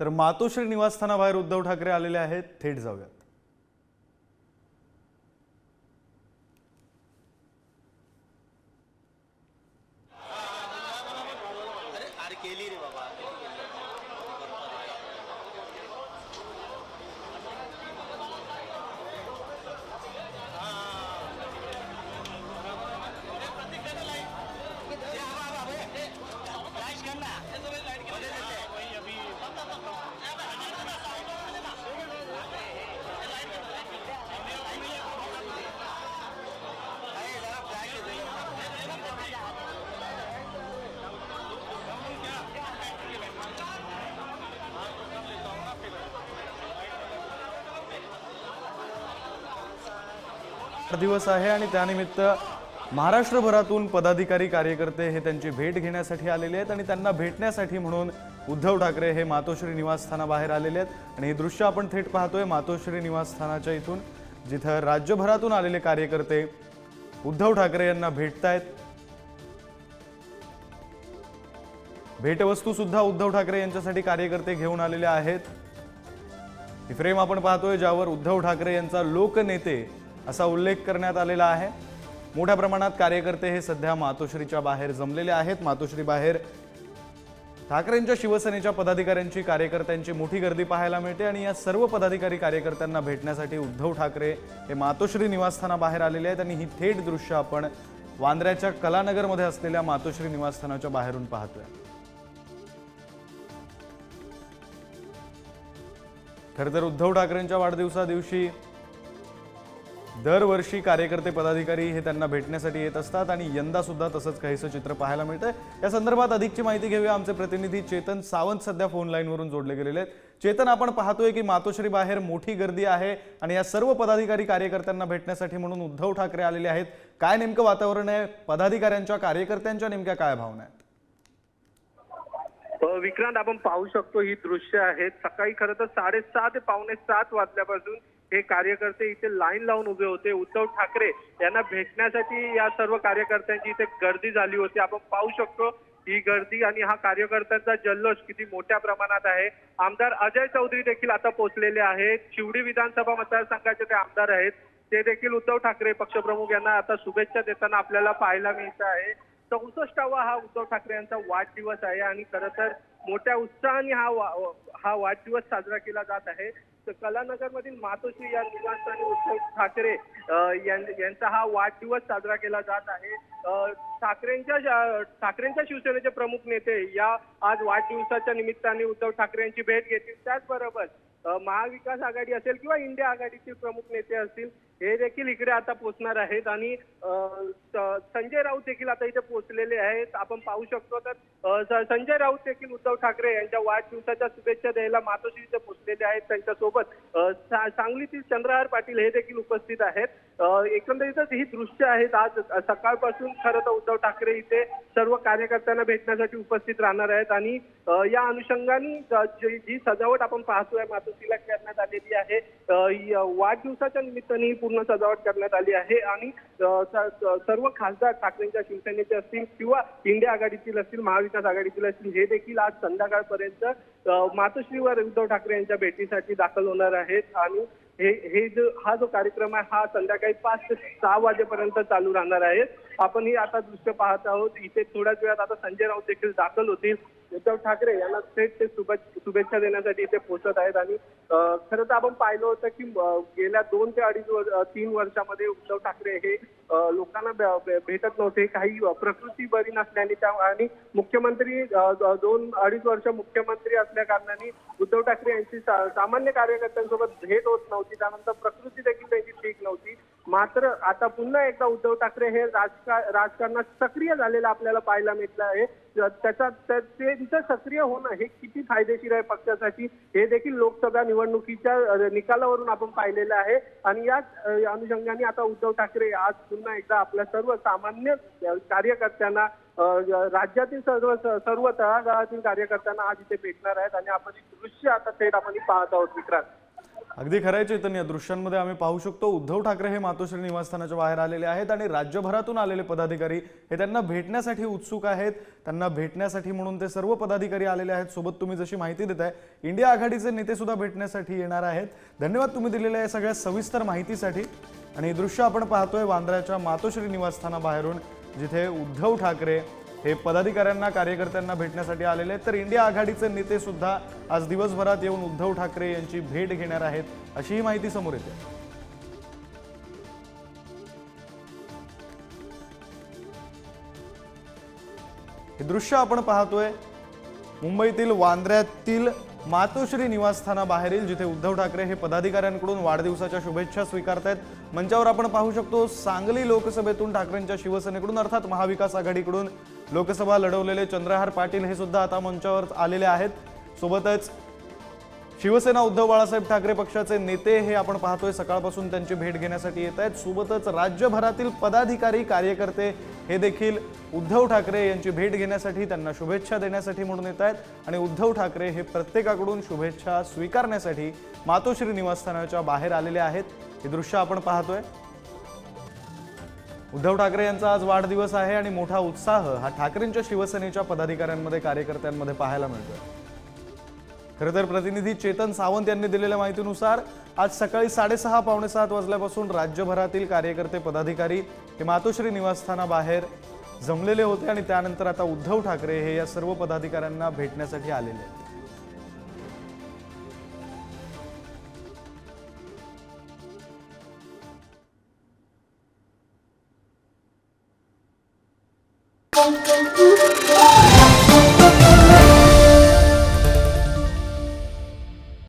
तर मातोश्री निवासस्थानाबाहेर उद्धव ठाकरे आलेले आहेत. थेट जाऊयात. अरे केली रे बाबा. दिवस आहे आणि त्यानिमित्त महाराष्ट्रभरातून पदाधिकारी कार्यकर्ते हे त्यांची भेट घेण्यासाठी आलेले आहेत आणि त्यांना भेटण्यासाठी म्हणून उद्धव ठाकरे हे मातोश्री निवासस्थानाबाहेर आलेले आहेत. आणि हे दृश्य आपण थेट पाहतोय मातोश्री निवासस्थानाच्या इथून जिथं राज्यभरातून आलेले कार्यकर्ते उद्धव ठाकरे यांना भेटतायत. भेटवस्तू सुद्धा उद्धव ठाकरे यांच्यासाठी कार्यकर्ते घेऊन आलेले आहेत. ही फ्रेम आपण पाहतोय ज्यावर उद्धव ठाकरे यांचा लोकनेते असा उल्लेख करण्यात आलेला आहे. मोठ्या प्रमाणात कार्यकर्ते हे सध्या मातोश्रीच्या बाहेर जमलेले आहेत. मातोश्री बाहेर ठाकरेंच्या शिवसेनेच्या पदाधिकाऱ्यांची कार्यकर्त्यांची मोठी गर्दी पाहायला मिळते आणि या सर्व पदाधिकारी कार्यकर्त्यांना भेटण्यासाठी उद्धव ठाकरे हे मातोश्री निवासस्थानाबाहेर आलेले आहेत आणि ही थेट दृश्य आपण वांद्र्याच्या कलानगरमध्ये असलेल्या मातोश्री निवासस्थानाच्या बाहेरून पाहतोय. खरं तर उद्धव ठाकरेंच्या वाढदिवसा दिवशी दरवर्षी कार्यकर्ते पदाधिकारी हे त्यांना भेटण्यासाठी येत असतात आणि यंदा सुद्धा तसंच काहीसं चित्र पाहायला मिळतंय. या संदर्भात अधिकची माहिती घेऊया. आमचे प्रतिनिधी चेतन सावंत सध्या फोन लाईनवरून जोडले गेलेले आहेत. चेतन आपण पाहतोय की मातोश्री बाहेर मोठी गर्दी आहे आणि या सर्व पदाधिकारी कार्यकर्त्यांना भेटण्यासाठी म्हणून उद्धव ठाकरे आलेले आहेत. काय नेमकं वातावरण आहे? पदाधिकाऱ्यांच्या कार्यकर्त्यांच्या नेमक्या काय भावना आहेत? विक्रांत आपण पाहू शकतो ही दृश्य आहेत सकाळी खरं तर साडेसहा ते पावणे सात वाजल्यापासून हे कार्यकर्ते इथे लाईन लावून उभे होते. उद्धव ठाकरे यांना भेटण्यासाठी या सर्व कार्यकर्त्यांची इथे गर्दी झाली होती. आपण पाहू शकतो ही गर्दी आणि हा कार्यकर्त्यांचा जल्लोष किती मोठ्या प्रमाणात आहे. आमदार अजय चौधरी देखील आता पोहोचलेले आहेत. शिवडी विधानसभा मतदारसंघाचे ते आमदार आहेत. ते देखील उद्धव ठाकरे पक्षप्रमुख यांना आता शुभेच्छा देताना आपल्याला पाहायला मिळत आहे. चौसष्टावा हा उद्धव ठाकरे यांचा वाढदिवस आहे आणि खरं तर मोठ्या उत्साहाने हा वा- हा वाढदिवस साजरा केला जात आहे. तर कलानगरमधील मातोश्री या निवासस्थानी उद्धव ठाकरे यां- यांचा हा वाढदिवस साजरा केला जात आहे. ठाकरेंच्या ठाकरेंच्या शिवसेनेचे प्रमुख नेते या आज वाढदिवसाच्या निमित्ताने उद्धव ठाकरे यांची भेट घेतील. त्याचबरोबर महाविकास आघाडी असेल किंवा इंडिया आघाडीतील प्रमुख नेते असतील हे देखील इकडे आता पोहोचणार आहेत आणि संजय राऊत देखील आता इथे पोहोचलेले आहेत. आपण पाहू शकतो तर संजय राऊत देखील उद्धव ठाकरे यांच्या वाढदिवसाच्या शुभेच्छा द्यायला मातोश्री इथे पोहोचलेले आहेत त्यांच्यासोबत. सांगलीतील चंद्रहार पाटील हे देखील उपस्थित आहेत. एकंदरीतच ही दृश्य आहेत. आज सकाळपासून खरं तर उद्धव ठाकरे इथे सर्व कार्यकर्त्यांना भेटण्यासाठी उपस्थित राहणार आहेत आणि या अनुषंगाने जी जी सजावट आपण पाहतोय मातोश्रीला करण्यात आलेली आहे. वाढदिवसाच्या निमित्ताने पूर्ण सजावट करण्यात आली आहे आणि सर्व खासदार ठाकरेंच्या शिवसेनेचे असतील किंवा इंडिया आघाडीतील असतील महाविकास आघाडीतील असतील हे देखील आज संध्याकाळपर्यंत मातोश्रीवर उद्धव ठाकरे यांच्या भेटीसाठी दाखल होणार आहेत. आणि हे हे जो हा जो कार्यक्रम आहे हा संध्याकाळी पाच ते सहा वाजेपर्यंत चालू राहणार आहे. आपण ही आता दृश्य पाहत आहोत. इथे थोड्याच वेळात आता संजय राऊत देखील दाखल होतील. उद्धव ठाकरे यांना थेट ते शुभे- शुभेच्छा देण्यासाठी इथे पोहोचत आहेत आणि खरं तर आपण पाहिलं होतं की गेल्या दोन ते अडीच तीन वर्षामध्ये उद्धव ठाकरे हे लोकांना भेटत नव्हते. काही प्रकृती बरी नसल्याने त्या आणि मुख्यमंत्री दोन अडीच वर्ष मुख्यमंत्री असल्या कारणाने उद्धव ठाकरे यांची सामान्य कार्यकर्त्यांसोबत भेट होत नव्हती. त्यानंतर प्रकृती देखील त्यांची ठीक नव्हती. मात्र आता पुन्हा एकदा उद्धव ठाकरे हे राजका राजकारणात सक्रिय झालेलं आपल्याला पाहायला मिळतं आहे त्याचा त्या- सक्रिय होणं हे किती फायदेशीर आहे पक्षासाठी हे देखील लोकसभा निवडणुकीच्या निकालावरून आपण पाहिलेलं आहे. आणि याच अनुषंगाने आता उद्धव ठाकरे आज पुन्हा एकदा आपल्या सर्व सामान्य कार्यकर्त्यांना राज्यातील सर्व सर्व तळागाळातील कार्यकर्त्यांना आज इथे भेटणार आहेत. आणि आपण दृश्य आता थेट आपण पाहत आहोत विक्रांत. अगदी खरं चेतन चैतन्य. दृश्यांमध्ये आम्ही पाहू शकतो उद्धव ठाकरे हे मातोश्री निवासस्थानाच्या बाहेर आलेले आहेत आणि राज्यभरातून आलेले पदाधिकारी हे त्यांना भेटण्यासाठी उत्सुक आहेत. त्यांना भेटण्यासाठी म्हणून ते सर्व पदाधिकारी आलेले आहेत. सोबत तुम्ही जशी माहिती देत आहे इंडिया आघाडीचे नेते सुद्धा भेटण्यासाठी येणार आहेत. धन्यवाद तुम्ही दिलेल्या या सगळ्या सविस्तर माहितीसाठी. आणि हे दृश्य आपण पाहतोय वांद्र्याच्या मातोश्री निवासस्थानाबाहेरून जिथे उद्धव ठाकरे हे पदाधिकाऱ्यांना कार्यकर्त्यांना भेटण्यासाठी आलेले आहेत. तर इंडिया आघाडीचे नेते सुद्धा आज दिवसभरात येऊन उद्धव ठाकरे यांची भेट घेणार आहेत अशीही माहिती समोर येते. हे दृश्य आपण पाहतोय मुंबईतील वांद्र्यातील मातोश्री निवासस्थानाबाहेरील जिथे उद्धव ठाकरे हे पदाधिकाऱ्यांकडून वाढदिवसाच्या शुभेच्छा स्वीकारतायत. मंचावर आपण पाहू शकतो सांगली लोकसभेतून ठाकरेंच्या शिवसेनेकडून अर्थात महाविकास आघाडीकडून लोकसभा लढवलेले चंद्रहार पाटील हे सुद्धा आता मंचावर आलेले आहेत. सोबतच शिवसेना उद्धव बाळासाहेब ठाकरे पक्षाचे नेते हे आपण पाहतोय. सकाळपासून त्यांची भेट घेण्यासाठी येत आहेत. सोबतच राज्यभरातील पदाधिकारी कार्यकर्ते हे देखील उद्धव ठाकरे यांची भेट घेण्यासाठी त्यांना शुभेच्छा देण्यासाठी म्हणून येत आहेत. आणि उद्धव ठाकरे हे प्रत्येकाकडून शुभेच्छा स्वीकारण्यासाठी मातोश्री निवासस्थानाच्या बाहेर आलेले आहेत. हे दृश्य आपण पाहतोय. उद्धव ठाकरे यांचा आज वाढदिवस आहे आणि मोठा उत्साह हा ठाकरेंच्या शिवसेनेच्या पदाधिकाऱ्यांमध्ये कार्यकर्त्यांमध्ये पाहायला मिळतोय. खरं तर प्रतिनिधी चेतन सावंत यांनी दिलेल्या माहितीनुसार आज सकाळी साडेसहा पावणे सात वाजल्यापासून राज्यभरातील कार्यकर्ते पदाधिकारी हे मातोश्री निवासस्थानाबाहेर जमलेले होते आणि त्यानंतर आता उद्धव ठाकरे हे या सर्व पदाधिकाऱ्यांना भेटण्यासाठी आलेले आहेत.